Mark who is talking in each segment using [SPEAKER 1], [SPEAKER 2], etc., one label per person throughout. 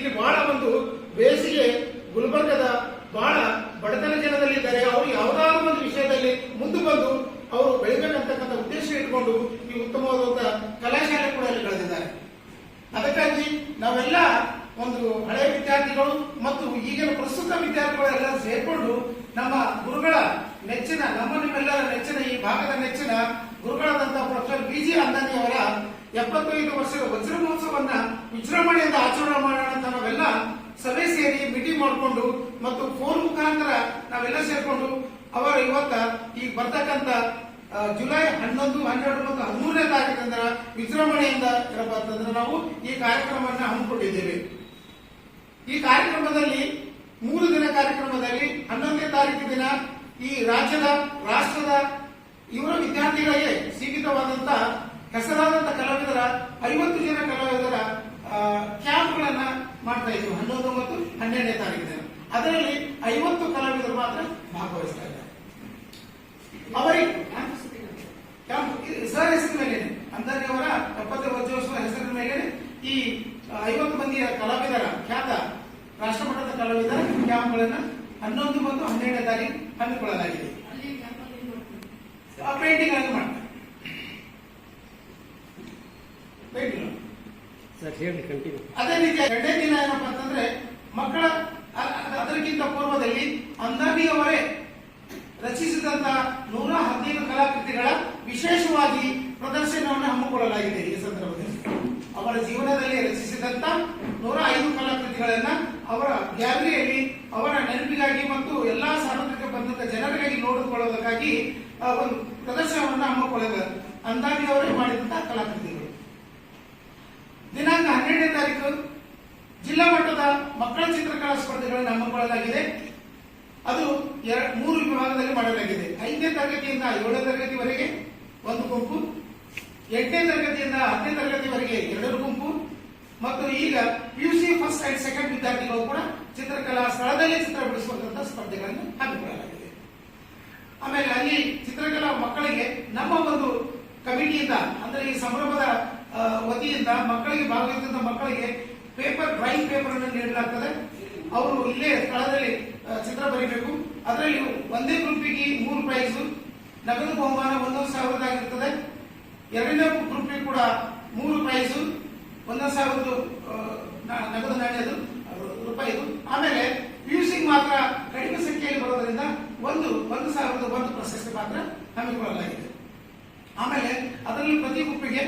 [SPEAKER 1] ಇಲ್ಲಿ ಬಹಳ ಒಂದು ಬೇಸಿಗೆ ಗುಲ್ಬರ್ಗದ ಬಹಳ ಬಡತನ ಜನದಲ್ಲಿದ್ದಾರೆ. ಅವರು ಯಾವುದಾದ್ರೂ ಒಂದು ವಿಷಯದಲ್ಲಿ ಮುಂದೆ ಬಂದು ಅವರು ಬೆಳಿಬೇಕಂತಕ್ಕಂಥ ಉದ್ದೇಶ ಇಟ್ಕೊಂಡು ಈ ಉತ್ತಮವಾದಂತಹ ಕಲಾಶಾಲೆ ಕೂಡ ಅಲ್ಲಿ ಬೆಳೆದಿದ್ದಾರೆ ಅದಕ್ಕಾಗಿ ನಾವೆಲ್ಲ ಒಂದು ಹಳೆಯ ವಿದ್ಯಾರ್ಥಿಗಳು ಮತ್ತು ಈಗಿನ ಪ್ರಸ್ತುತ ವಿದ್ಯಾರ್ಥಿಗಳೆಲ್ಲ ಸೇರ್ಕೊಂಡು ನಮ್ಮ ಗುರುಗಳ ನೆಚ್ಚಿನ, ನಮ್ಮ ನಿಮ್ಮೆಲ್ಲರ ನೆಚ್ಚಿನ, ಈ ಭಾಗದ ನೆಚ್ಚಿನ ಗುರುಗಳಾದಂತಹ ಪ್ರೊಫೆಸರ್ ಬಿ ಜಿ ಅಂದಾನಿ ಅವರ ಎಪ್ಪತ್ತೈದು ವರ್ಷದ ವಜ್ರ ಮಹೋತ್ಸವನ್ನ ವಿಜೃಂಭಣೆಯಿಂದ ಆಚರಣೆ ಮಾಡೋಣ ಸಭೆ ಸೇರಿ ಮೀಟಿಂಗ್ ಮಾಡಿಕೊಂಡು ಮತ್ತು ಫೋನ್ ಮುಖಾಂತರ ನಾವೆಲ್ಲ ಸೇರ್ಕೊಂಡು ಅವರ ಇವತ್ತ ಈ ಬರ್ತಕ್ಕಂತ ಜುಲೈ ಹನ್ನೊಂದು, ಹನ್ನೆರಡು ಮತ್ತು ಹದಿಮೂರನೇ ತಾರೀಕಂದ್ರ ವಿಜೃಂಭಣೆಯಿಂದ ಏನಪ್ಪಾ ನಾವು ಈ ಕಾರ್ಯಕ್ರಮವನ್ನು ಹಮ್ಮಿಕೊಂಡಿದ್ದೇವೆ. ಈ ಕಾರ್ಯಕ್ರಮದಲ್ಲಿ, ಮೂರು ದಿನ ಕಾರ್ಯಕ್ರಮದಲ್ಲಿ ಹನ್ನೊಂದನೇ ತಾರೀಕು ದಿನ ಈ ರಾಜ್ಯದ, ರಾಷ್ಟ್ರದ ಇವರ ವಿದ್ಯಾರ್ಥಿಗಳಿಗೆ ಸೀಮಿತವಾದಂತ ಹೆಸರಾದಂತ ಕಲಾವಿದರ, ಐವತ್ತು ಜನ ಕಲಾವಿದರ ಕ್ಯಾಂಪ್ಗಳನ್ನ ಮಾಡ್ತಾ ಇದ್ರು. ಹನ್ನೊಂದು ಮತ್ತು ಹನ್ನೆರಡನೇ ತಾರೀಕು ಅದರಲ್ಲಿ ಐವತ್ತು ಕಲಾವಿದರು ಮಾತ್ರ ಭಾಗವಹಿಸ್ತಾ ಇದ್ದಾರೆ. ಅವರಿಗೆ ಸರ್ ಹೆಸರಿನ ಮೇಲೆ ಅಂದಾಜು ಅವರ ಎಪ್ಪತ್ತು ವಜ್ರೋತ್ಸವ ಹೆಸರಿನ ಮೇಲೆ ಈ ಐವತ್ತು ಮಂದಿಯ ಕಲಾವಿದರ, ಖ್ಯಾತ ರಾಷ್ಟ್ರಮಟ್ಟದ ಕಲಾವಿದರ ಕ್ಯಾಂಪ್ಗಳನ್ನ ಹನ್ನೊಂದು ಮತ್ತು ಹನ್ನೆರಡನೇ ತಾರೀಕು ಹಮ್ಮಿಕೊಳ್ಳಲಾಗಿದೆ. ಪೇಂಟಿಂಗ್ ಅನ್ನು ಮಾಡ್ತಾರೆ ಪೇಂಟಿಂಗ್
[SPEAKER 2] ಸರ್ ಹೇಳಿ ಕಂಟಿನ್ಯೂ
[SPEAKER 1] ಅದೇ ರೀತಿ ಎರಡನೇ ದಿನ ಏನಪ್ಪಾ ಅಂತಂದ್ರೆ ಮಕ್ಕಳ ಅದಕ್ಕಿಂತ ಪೂರ್ವದಲ್ಲಿ ಅಂದಾನಿಯವರೇ ರಚಿಸಿದಂತ ನೂರ ಹದಿನೈದು ಕಲಾಕೃತಿಗಳ ವಿಶೇಷವಾಗಿ ಪ್ರದರ್ಶನವನ್ನು ಹಮ್ಮಿಕೊಳ್ಳಲಾಗಿದೆ ಈ ಸಂದರ್ಭದಲ್ಲಿ. ಅವರ ಜೀವನದಲ್ಲಿ ರಚಿಸಿದಂತ ನೂರ ಐದು ಕಲಾಕೃತಿಗಳನ್ನ ಅವರ ಗ್ಯಾಲರಿಯಲ್ಲಿ, ಅವರ ನೆನಪಿಗಾಗಿ ಮತ್ತು ಎಲ್ಲಾ ಸಾರ್ವತ್ರಿಕ ಬಂದಂತ ಜನರಿಗಾಗಿ ನೋಡಿಕೊಳ್ಳೋದಕ್ಕಾಗಿ ಒಂದು ಪ್ರದರ್ಶನವನ್ನು ಹಮ್ಮಿಕೊಳ್ಳಲಾಗಿದೆ. ಅಂದಾಮಿಯವರೇ ಅವರೇ ಮಾಡಿದಂತ ಕಲಾಕೃತಿಗಳು ದಿನಾಂಕ ಹನ್ನೆರಡನೇ ತಾರೀಕು ಜಿಲ್ಲಾ ಮಟ್ಟದ ಮಕ್ಕಳ ಚಿತ್ರಕಲಾ ಸ್ಪರ್ಧೆಗಳನ್ನು ಹಮ್ಮಿಕೊಳ್ಳಲಾಗಿದೆ ಅದು ಮೂರು ವಿಭಾಗದಲ್ಲಿ ಮಾಡಲಾಗಿದೆ. ಐದನೇ ತರಗತಿಯಿಂದ ಏಳನೇ ತರಗತಿವರೆಗೆ ಒಂದು ಗುಂಪು, ಎಂಟನೇ ತರಗತಿಯಿಂದ ಹತ್ತನೇ ತರಗತಿವರೆಗೆ ಎರಡು ಗುಂಪು, ಮತ್ತು ಈಗ ಪಿಯುಸಿ ಫಸ್ಟ್ ಅಂಡ್ ಸೆಕೆಂಡ್ ವಿದ್ಯಾರ್ಥಿಗಳು ಕೂಡ ಚಿತ್ರಕಲಾ ಸ್ಥಳದಲ್ಲಿ ಚಿತ್ರ ಬಿಡಿಸುವಂತಹ ಸ್ಪರ್ಧೆಗಳನ್ನು ಹಮ್ಮಿಕೊಳ್ಳಲಾಗಿದೆ. ಆಮೇಲೆ ಅಲ್ಲಿ ಚಿತ್ರಕಲಾ ಮಕ್ಕಳಿಗೆ ನಮ್ಮ ಒಂದು ಕಮಿಟಿಯಿಂದ, ಅಂದ್ರೆ ಈ ಸಂಭ್ರಮದ ಮಕ್ಕಳಿಗೆ ಭಾಗವಹಿಸಿದ ಮಕ್ಕಳಿಗೆ ಪೇಪರ್ ಡ್ರಾಯಿಂಗ್ ಪೇಪರ್ ಅನ್ನು ನೀಡಲಾಗ್ತದೆ. ಅವರು ಇಲ್ಲೇ ಸ್ಥಳದಲ್ಲಿ ಚಿತ್ರ ಬರೀಬೇಕು. ಅದರಲ್ಲಿ ಒಂದೇ ಗ್ರೂಪಿಗೆ ಮೂರು ಪ್ರೈಸ್ ನಗದು ಬಹುಮಾನ ಒಂದೊಂದು ಸಾವಿರದಾಗಿರ್ತದೆ ಎರಡನೇ ಗ್ರೂಪಿಗೆ ಕೂಡ ಮೂರು ಪ್ರೈಸ್ ಒಂದೊಂದು ಸಾವಿರದ ನಗದು ನಾಣ್ಯದು ರೂಪಾಯಿದು ಆಮೇಲೆ ಪಿಯುಸಿಗೆ ಮಾತ್ರ ಕಡಿಮೆ ಸಂಖ್ಯೆಯಲ್ಲಿ ಬರೋದ್ರಿಂದ ಒಂದು ಒಂದು ಸಾವಿರದ ಒಂದು ಪ್ರಶಸ್ತಿ ಮಾತ್ರ ಹಮ್ಮಿಕೊಳ್ಳಲಾಗಿದೆ ಆಮೇಲೆ ಅದರಲ್ಲಿ ಪ್ರತಿ ಗುಂಪಿಗೆ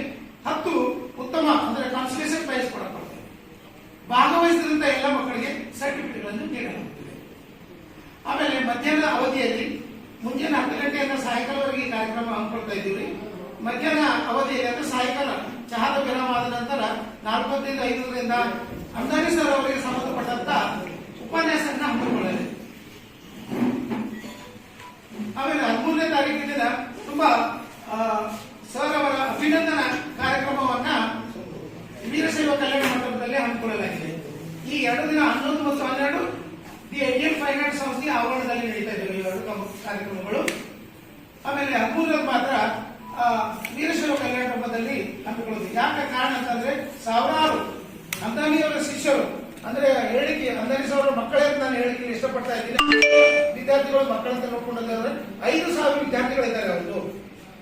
[SPEAKER 1] ಹತ್ತು ಉತ್ತಮ ಅಂದ್ರೆ ಕಾನ್ಸ್ಟಿಟ್ಯೂಷನ್ ಪ್ರೈಸ್ ಕೊಡಲ್ಪಡ್ತದೆ ಭಾಗವಹಿಸಿದಂತ ಎಲ್ಲ ಮಕ್ಕಳಿಗೆ ಸರ್ಟಿಫಿಕೇಟ್ಗಳನ್ನು ನೀಡಲಾಗುತ್ತದೆ ಆಮೇಲೆ ಮಧ್ಯಾಹ್ನದ ಅವಧಿಯಲ್ಲಿ ಮುಂಜಾನೆ ಹತ್ತು ಗಂಟೆಯಿಂದ ಸಾಯಂಕಾಲವರೆಗೆ ಕಾರ್ಯಕ್ರಮ ಹಮ್ಮಿಕೊಳ್ತಾ ಇದ್ದೀವಿ. ಮಧ್ಯಾಹ್ನ ಅವಧಿಯಲ್ಲಿ ಅಂದ್ರೆ ಸಾಯಂಕಾಲ ಚಹಾದ ವಿರಾಮ ಆದ ನಂತರ ನಾಲ್ಕೈದು ಐದರಿಂದ ಅಂದಾನಿ ಸರ್ ಅವರಿಗೆ ಸಂಬಂಧಪಟ್ಟಂತ ಉಪನ್ಯಾಸವನ್ನು ಹಮ್ಮಿಕೊಳ್ಳಲಿದೆ ಆಮೇಲೆ ಹದಿಮೂರನೇ ತಾರೀಕಿನ ದಿನ ತುಂಬಾ ಆ, ಸರ್ ಅವರ ಅಭಿನಂದನಾ ಕಾರ್ಯಕ್ರಮವನ್ನ ವೀರಶೈವ ಕಲ್ಯಾಣ ಮಂಟಪದಲ್ಲಿ ಹಮ್ಮಿಕೊಳ್ಳಲಾಗಿದೆ ಈ ಎರಡು ದಿನ ಹನ್ನೊಂದು ಮತ್ತು ಹನ್ನೆರಡು ದಿ ಇಂಡಿಯನ್ ಫೈನಾನ್ಸ್ ಸಂಸ್ಥೆಯ ಆವರಣದಲ್ಲಿ ನಡೀತಾ ಇದ್ದಾವೆ ಈ ಎರಡು ಕಮ್- ಕಾರ್ಯಕ್ರಮಗಳು. ಆಮೇಲೆ ಹದಿಮೂರರಲ್ಲಿ ಮಾತ್ರ ವೀರಶೈವ ಕಲ್ಯಾಣ ಹಬ್ಬದಲ್ಲಿ ಹಮ್ಮಿಕೊಳ್ಳೋದು ಯಾಕೆ ಕಾರಣ ಅಂತಂದ್ರೆ ಸಾವಿರಾರು ಅಂದಾನಿಯವರ ಶಿಷ್ಯರು, ಅಂದ್ರೆ ಹೇಳಿಕೆ, ಅಂದಾನಿ ಸಾವಿರ ಮಕ್ಕಳೇ ಅಂತ ನಾನು ಹೇಳಿಕೆ ಇಷ್ಟಪಡ್ತಾ ಇದ್ದೀನಿ. ವಿದ್ಯಾರ್ಥಿಗಳು ಮಕ್ಕಳಂತ ನೋಡ್ಕೊಂಡಿದ್ದಾರೆ ಐದು ಸಾವಿರ ವಿದ್ಯಾರ್ಥಿಗಳಿದ್ದಾರೆ ಅವರು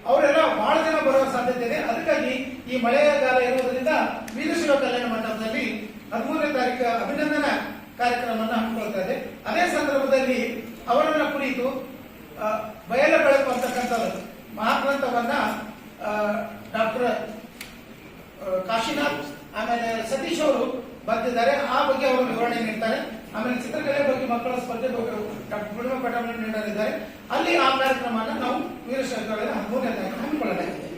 [SPEAKER 1] ಅವರೆಲ್ಲ ಬಹಳ ಜನ ಬರುವ ಸಾಧ್ಯತೆ ಇದೆ. ಅದಕ್ಕಾಗಿ ಈ ಮಳೆಗಾಲ ಇರುವುದರಿಂದ ವೀರಶೈವ ಕಲ್ಯಾಣ ಮಂಟಪದಲ್ಲಿ ಹದಿಮೂರನೇ ತಾರೀಕು ಅಭಿನಂದನಾ ಕಾರ್ಯಕ್ರಮವನ್ನು ಹಮ್ಮಿಕೊಳ್ತಾ ಇದೆ ಅದೇ ಸಂದರ್ಭದಲ್ಲಿ ಅವರನ್ನ ಕುರಿತು ಆ, ಬಯಲ ಬೆಳಕು ಅಂತಕ್ಕಂಥದ್ದು ಮಹಾಗ್ರಂಥವನ್ನ ಡಾಕ್ಟರ್ ಕಾಶಿನಾಥ್, ಆಮೇಲೆ ಸತೀಶ್ ಅವರು ಬರ್ತಿದ್ದಾರೆ ಆ ಬಗ್ಗೆ ಅವರು ವಿವರಣೆ ನೀಡ್ತಾರೆ. ಆಮೇಲೆ ಚಿತ್ರಕಲೆ ಬಗ್ಗೆ ಮಕ್ಕಳ ಸ್ಪರ್ಧೆ ಬಗ್ಗೆ ಡಾಕ್ಟರ್ ಪೂರ್ಣಿಮಾ ಪಟೇಲ್ ನೀಡಲಿದ್ದಾರೆ. ಅಲ್ಲಿ ಆ ಕಾರ್ಯಕ್ರಮನ ನಾವು ವೀರಶೈವ ಹದಿಮೂರನೇ ಹಮ್ಮಿಕೊಳ್ಳಲಾಗಿದೆ.